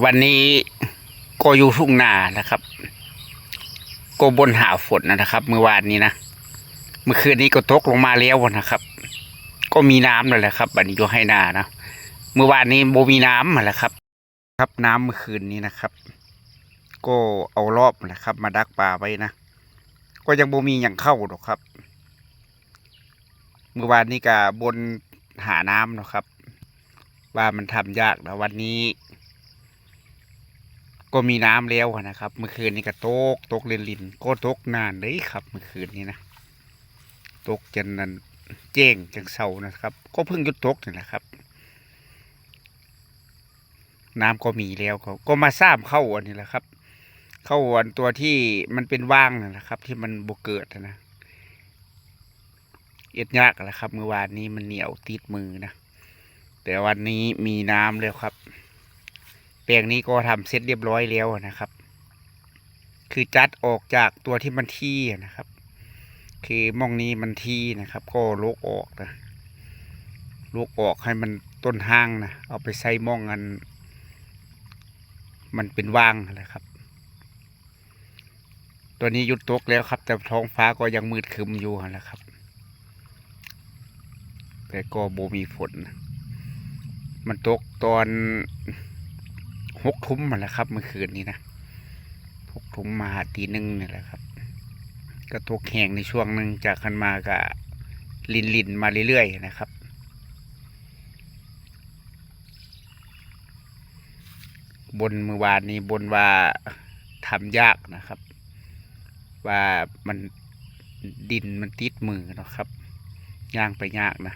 วันนี้ก็อยู่ทุ่งนานะครับ ก็บนหาฝนนะครับเมื่อวานนี้นะเมื่อคืนนี้ก็ตกลงมาแล้วนะครับ ก็มีน้ำนั่นแหละครับบันนี้อยู่ให้นานะเมื่อวานนี้โบมีน้ำมาแล้วครับ ครับน้ำเมื่อคืนนี้นะครับ ก็เอารอบนะครับ มาดักปลาไว้นะก็ยังโบมีอย่างเข้าหรอกครับ เมื่อวานนี้ก็บนหาน้ำนะครับ ว่ามันทำยากนะวันนี้ ก็มีน้ำแล้วนะครับ เมื่อคืนนี้ก็ตกตกลินลินๆก็ตกนานเลยครับ เมื่อคืนนี้นะตกจนนั้นเจ้งจังเศร้านะครับ ก็เพิ่งหยุดตกนี่แหละครับ น้ำก็มีแล้วก็ก็มาซ้ำเข้าอันนี้แหละครับ เข้าอันตัวที่มันเป็นว่างนั่นะครับ ที่มันบกเกิดนะเอ็ดยากแหละครับ เมื่อวานนี้มันเหนียวติดมือนะแต่วันนี้มีน้ำแล้วครับ แปลงนี้ก็ทำเสร็จเรียบร้อยแล้วนะครับ คือจัดออกจากตัวที่มันที่นะครับ คือมองนี้มันที่นะครับ ก็ลกออกนะลกออกให้มันต้นห้างนะเอาไปใส่มองกัน มันเป็นว่างนะครับ ตัวนี้หยุดตกแล้วครับ แต่ท้องฟ้าก็ยังมืดคึมอยู่นะครับ แต่ก็โบมีฝน มันตกตอน หกทุ่มมาแล้วครับ เมื่อคืนนี้นะหกทุ่มมาหาตีหนึ่งนี่แหละครับ ก็ตกแห้งในช่วงหนึ่งจากคันมาก็ลินลินมาเรื่อยๆนะครับ บนมือวานนี้บนว่าทำยากนะครับ ว่ามันดินมันติดมือนะครับย่างไปยากนะ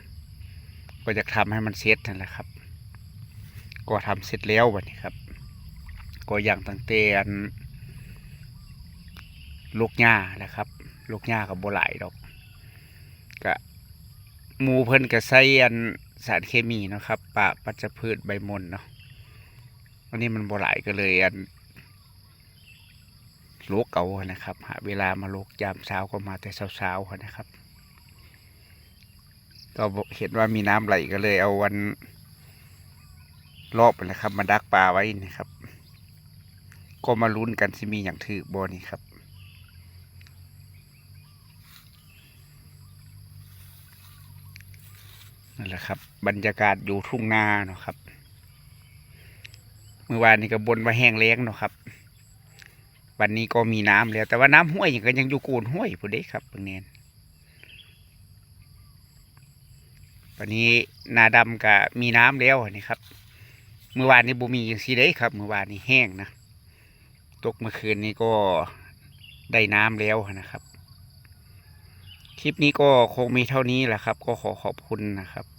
ก็จะทำให้มันเสร็จนั่นแหละครับ ก็ทำเสร็จแล้ววันนี้ครับ ก็อย่างตั้งแต่อันลูกหญ้าแหละครับลูกหญ้ากับโบหลายดอกก็หมูเพิ่นก็ใส่อันสารเคมีนะครับปะปัจจพืชใบมนเนาะวันนี้มันโบหลายก็เลยอันโลกเก่านะครับหาเวลามาโลกยามเช้าก็มาแต่เช้าๆนะครับ ก็เห็นว่ามีน้ำไหลก็เลยเอาวันรอบนะครับมาดักปลาไว้นะครับ ก็มาลุ้นกันที่มีอย่างถือบอนี่ครับ นั่นแหละครับ บรรยากาศอยู่ทุ่งนาเนาะครับเมื่อวานนี้ก็บนว่าแห้งแล้งเนาะครับ วันนี้ก็มีน้ำแล้ว แต่ว่าน้ำห้วยยังก็ยังอยู่โกูนห้วยผู้เด็กครับเพิ่งเนนวันนี้นาดำก็มีน้ำแล้วนี่ครับ เมื่อวานนี้บุมีอย่างสีได้ครับ เมื่อวานนี้แห้งนะ ตกเมื่อคืนนี้ก็ได้น้ำแล้วนะครับ คลิปนี้ก็คงมีเท่านี้แหละครับ ก็ขอขอบคุณนะครับ